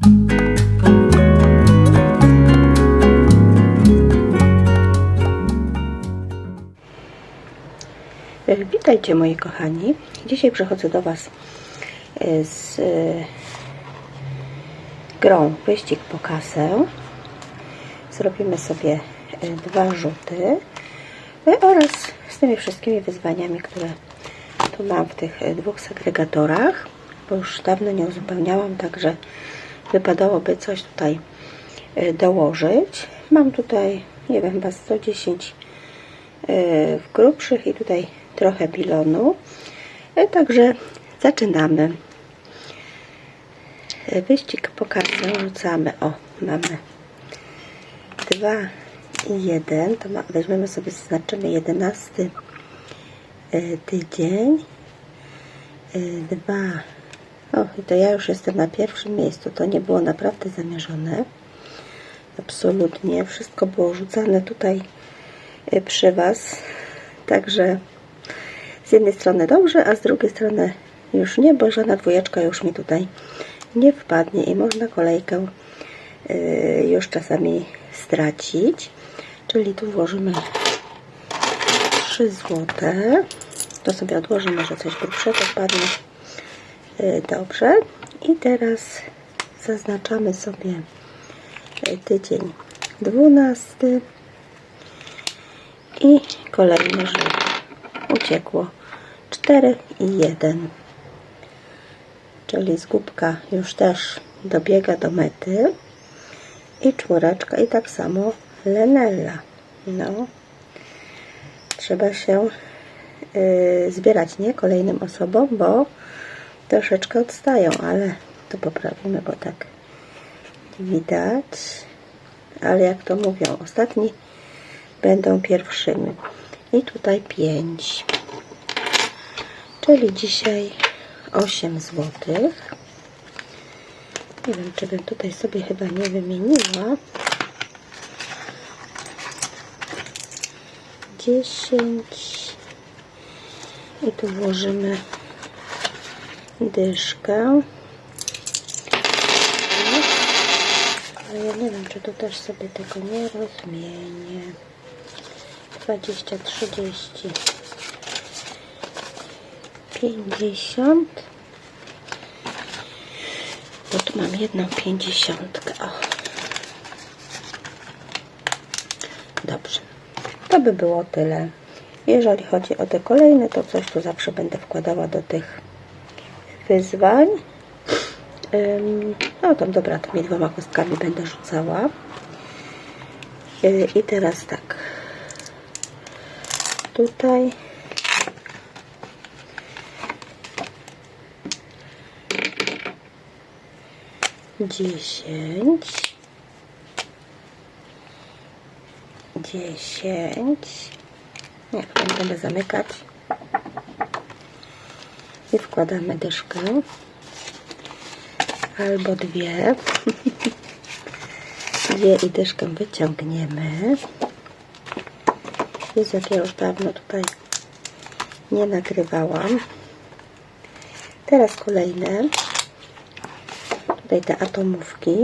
E, Witajcie moi kochani. Dzisiaj przychodzę do Was e, z e, grą Wyścig po kasę. Zrobimy sobie dwa rzuty oraz z tymi wszystkimi wyzwaniami, które tu mam w tych dwóch segregatorach, bo już dawno nie uzupełniałam, także wypadałoby coś tutaj e, dołożyć. Mam tutaj, nie wiem, chyba 110 e, w grubszych i tutaj trochę pilonu. E, Także zaczynamy. Wyścig po kasę rzucamy. O, mamy 2 i 1. To ma, weźmiemy sobie, zaznaczymy 11 e, tydzień. 2. O, i to ja już jestem na pierwszym miejscu. To nie było naprawdę zamierzone. Absolutnie. Wszystko było rzucane tutaj e, przy Was. Także z jednej strony dobrze, a z drugiej strony już nie, bo żadna dwójeczka już mi tutaj nie wpadnie i można kolejkę y, już czasami stracić. Czyli tu włożymy 3 złote. To sobie odłożymy, że coś grubszego wpadnie. Y, Dobrze. I teraz zaznaczamy sobie y, tydzień 12 i kolejny rzut uciekło 4 i 1 czyli zgubka już też dobiega do mety. I czwóreczka i tak samo Lenella. No. Trzeba się yy, zbierać nie? Kolejnym osobom bo troszeczkę odstają ale to poprawimy bo tak widać. Ale jak to mówią ostatni będą pierwszymi. I tutaj 5 czyli dzisiaj 8 zł nie wiem czy bym tutaj sobie chyba nie wymieniła. 10 i tu włożymy dyszkę ale ja nie wiem czy tu też sobie tego nie rozmienię 20, 30, 50. Bo tu mam jedną pięćdziesiątkę. O. Dobrze. To by było tyle. Jeżeli chodzi o te kolejne, to coś tu zawsze będę wkładała do tych wyzwań. No to dobra, tymi dwoma kostkami będę rzucała. Yy, I teraz tak. Tutaj. Dziesięć. Dziesięć. Nie będę zamykać i wkładamy dyszkę albo dwie dwie i dyszkę wyciągniemy jest jak ja już dawno tutaj nie nagrywałam. Teraz kolejne. Tutaj te atomówki.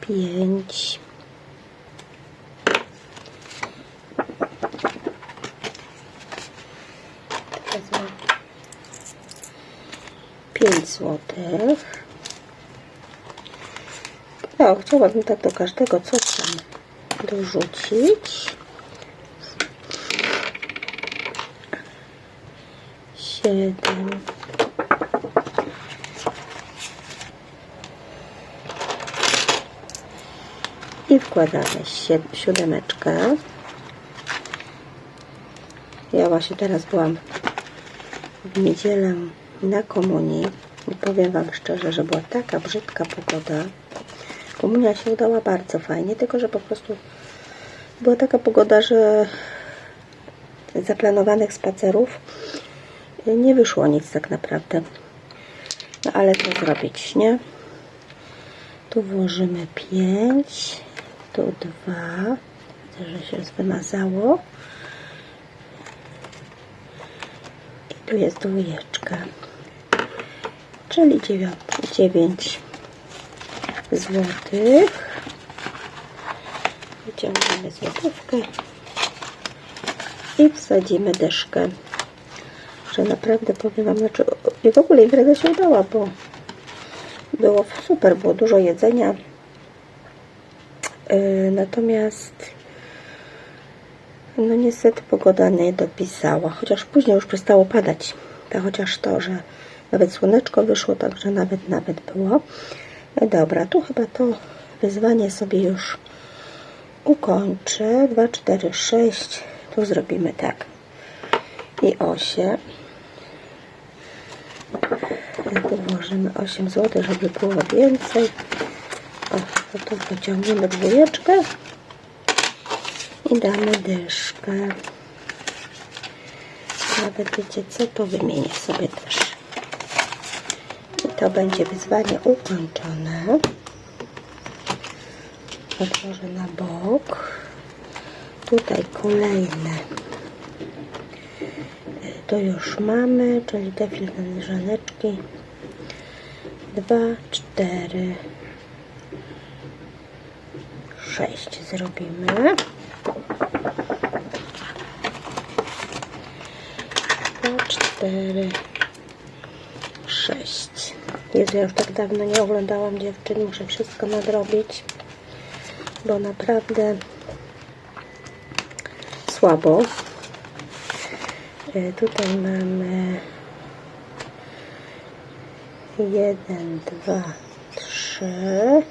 Pięć. 5 zł. No, chciałabym tak do każdego coś tam dorzucić. 7 i wkładamy siódemeczkę. Ja właśnie teraz byłam w niedzielę na komunii i powiem Wam szczerze, że była taka brzydka pogoda, Komunia się udała bardzo fajnie, tylko że po prostu była taka pogoda, że zaplanowanych spacerów nie wyszło nic tak naprawdę. No ale co zrobić, nie? Tu włożymy 5, tu 2, widzę, że się wymazało. I tu jest dwójeczka. Czyli 9, 9 złotych. Wyciągniemy złotówkę i wsadzimy deszkę. Że naprawdę powiem Wam, znaczy, i w ogóle impreza się udała, bo było super, było dużo jedzenia. Yy, natomiast no niestety pogoda nie dopisała, chociaż później już przestało padać. To chociaż to, że nawet słoneczko wyszło, także nawet, nawet było. No dobra, tu chyba to wyzwanie sobie już ukończę. 2, 4, 6. Tu zrobimy tak. I 8. Tu włożymy 8 zł, żeby było więcej. O, to tu pociągniemy dwójeczkę i damy dyszkę. Nawet wiecie co, to wymienię sobie też. To będzie wyzwanie ukończone. Otworzę na bok. Tutaj kolejne. To już mamy, czyli te filiżaneczki. Dwa, cztery, sześć zrobimy. Dwa, cztery, sześć. Jezu, ja już tak dawno nie oglądałam dziewczyn, muszę wszystko nadrobić, bo naprawdę słabo. E, Tutaj mamy jeden, dwa, trzy.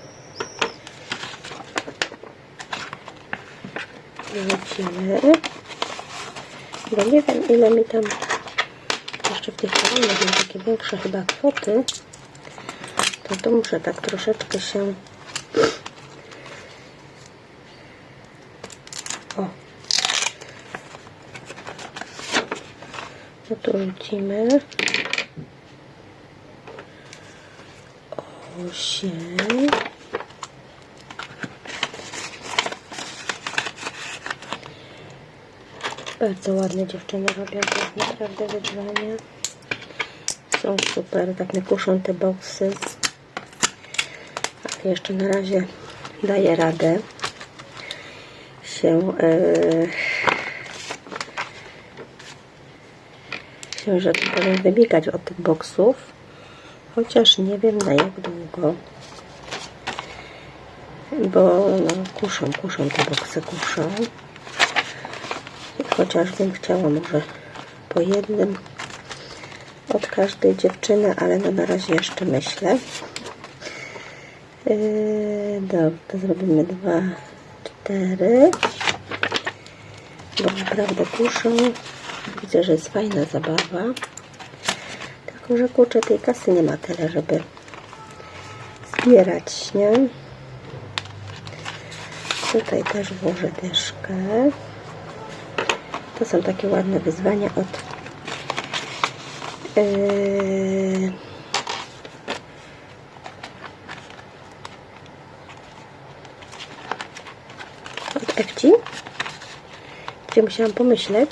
Wrócimy. Bo nie wiem ile mi tam jeszcze w tych mam takie większe chyba kwoty. To tu muszę tak troszeczkę się o no tu rzucimy osiem Bardzo ładne dziewczyny robią to naprawdę wyzwania. Są super, tak nie kuszą te boksy. Jeszcze na razie daję radę się, yy, się że tak powiem, wymigać od tych boksów. Chociaż nie wiem na jak długo. Bo no, kuszą, kuszą te boksy, kuszą. Chociaż bym chciała może po jednym od każdej dziewczyny, ale no na razie jeszcze myślę. Yy, dobra, zrobimy dwa, cztery. Bo naprawdę kuszą. Widzę, że jest fajna zabawa. Tylko, że kurczę, tej kasy nie ma tyle, żeby zbierać, nie? Tutaj też włożę dyszkę. To są takie ładne wyzwania od yy, Ewci, gdzie musiałam pomyśleć.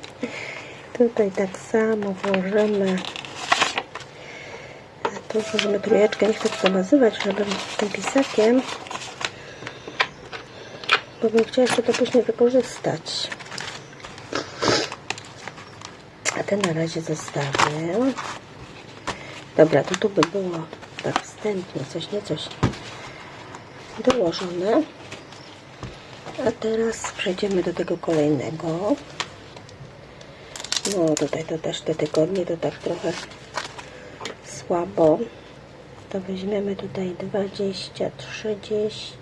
Tutaj tak samo włożymy tu włożymy trójeczkę, nie chcę to nazywać, żebym tym pisakiem bo bym chciała jeszcze to później wykorzystać. A te na razie zostawię. Dobra, to tu by było tak wstępnie coś, nie coś dołożone. A teraz przejdziemy do tego kolejnego. No tutaj to też te tygodnie to tak trochę słabo. To weźmiemy tutaj 20, 30.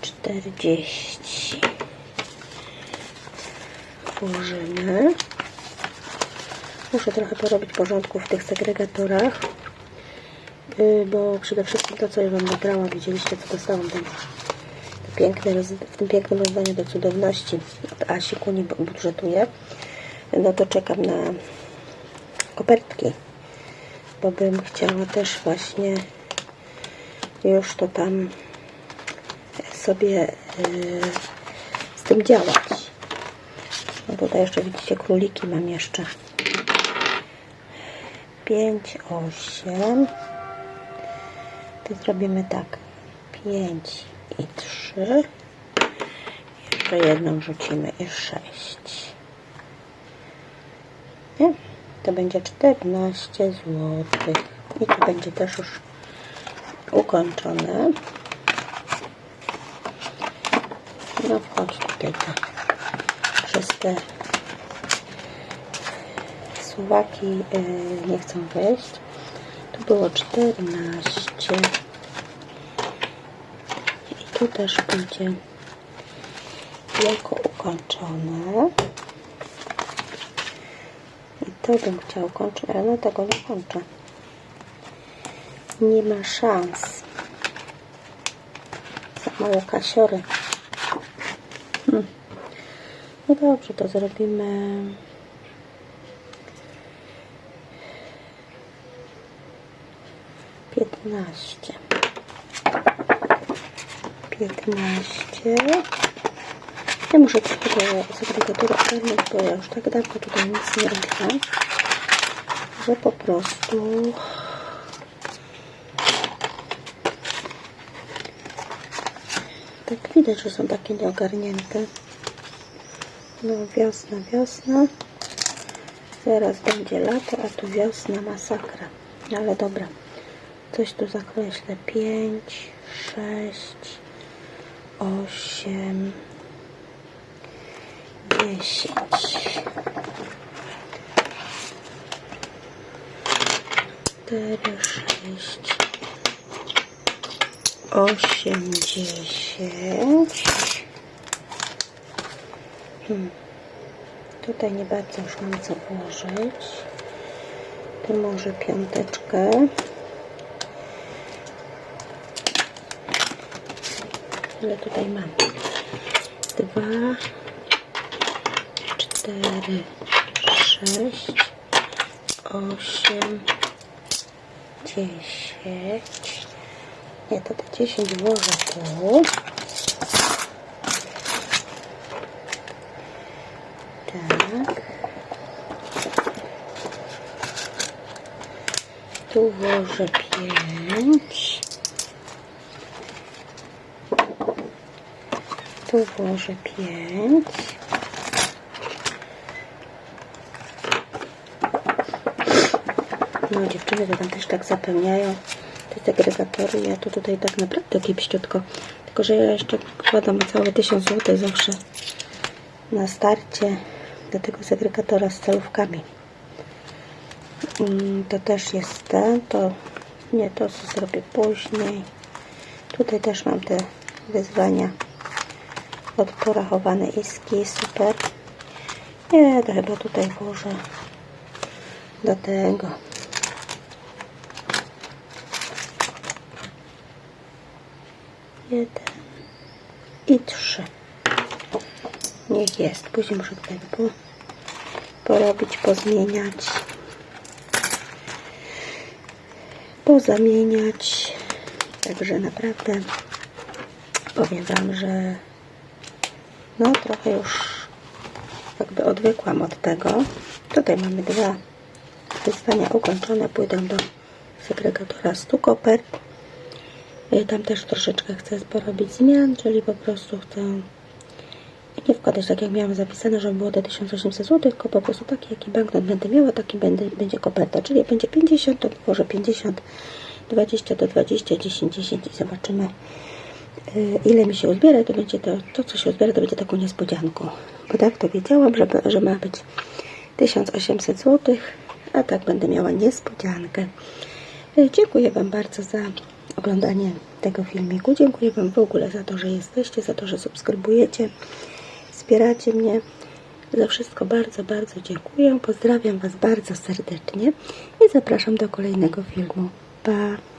czterdzieści włożymy. Muszę trochę porobić porządku w tych segregatorach, bo przede wszystkim to, co ja Wam nagrałam, widzieliście, co dostałam ten, piękne, w tym pięknym rozdaniu do cudowności od Asi Kuni budżetuję. No to czekam na kopertki, bo bym chciała też właśnie już to tam sobie yy, z tym działać. No tutaj jeszcze widzicie króliki mam jeszcze. 5, 8. To zrobimy tak. 5 i 3. Jeszcze jedną rzucimy i 6. Nie? To będzie 14 zł. I to będzie też już ukończone. No wchodź tutaj tak. Przez te suwaki yy, nie chcą wejść. Było 14. I tu też będzie jako ukończone. I to bym chciał kończyć, ale no tego nie kończę. Nie ma szans. Za mało kasiory. Hmm. No dobrze, to zrobimy. Piętnaście. Piętnaście. Ja muszę trochę do segregatoru ogarnąć, bo ja już tak dawno tutaj nic nie robię, że po prostu tak widać, że są takie nieogarnięte. No wiosna, wiosna. Zaraz będzie lato, a tu wiosna, masakra. Ale dobra. Coś tu zakreślę. 5, 6, 8, 10. Cztery, sześć, osiem, dziesięć. Hmm. Tutaj nie bardzo już mam co włożyć. Tu może piąteczkę. Ile tutaj mam? Dwa, cztery, sześć, osiem, dziesięć. Nie, to te dziesięć włożę tu. Tak. Tu włożę pięć. Tu włożę pięć. No dziewczyny to tam też tak zapełniają te segregatory. Ja to tutaj tak naprawdę kiepściutko. Tylko, że ja jeszcze wkładam całe 1000 zł zawsze na starcie do tego segregatora z celówkami. Mm, To też jest ten, to nie, to co zrobię później. Tutaj też mam te wyzwania od porachowane iski, super. Nie, to chyba tutaj włożę do tego. Jeden i trzy. Niech jest. Później muszę tutaj po, porobić, pozmieniać. Pozamieniać. Także naprawdę powiem Wam, że no trochę już jakby odwykłam od tego. Tutaj mamy dwa wyzwania ukończone. Pójdę do segregatora 100 kopert. Y, Tam też troszeczkę chcę porobić zmian, czyli po prostu chcę nie wkładać tak jak miałam zapisane, żeby było te 1800 zł, tylko po prostu taki jaki banknot będę miała, taki będę, będzie koperta, czyli będzie 50, to włożę 50, 20 do 20, 10, 10 i zobaczymy ile mi się uzbiera, to będzie to, to co się uzbiera, to będzie taką niespodzianką, bo tak to wiedziałam, że, że ma być 1800 zł, a tak będę miała niespodziankę. Y, Dziękuję Wam bardzo za oglądanie tego filmiku. Dziękuję Wam w ogóle za to, że jesteście, za to, że subskrybujecie, wspieracie mnie. Za wszystko bardzo, bardzo dziękuję. Pozdrawiam Was bardzo serdecznie i zapraszam do kolejnego filmu. Pa!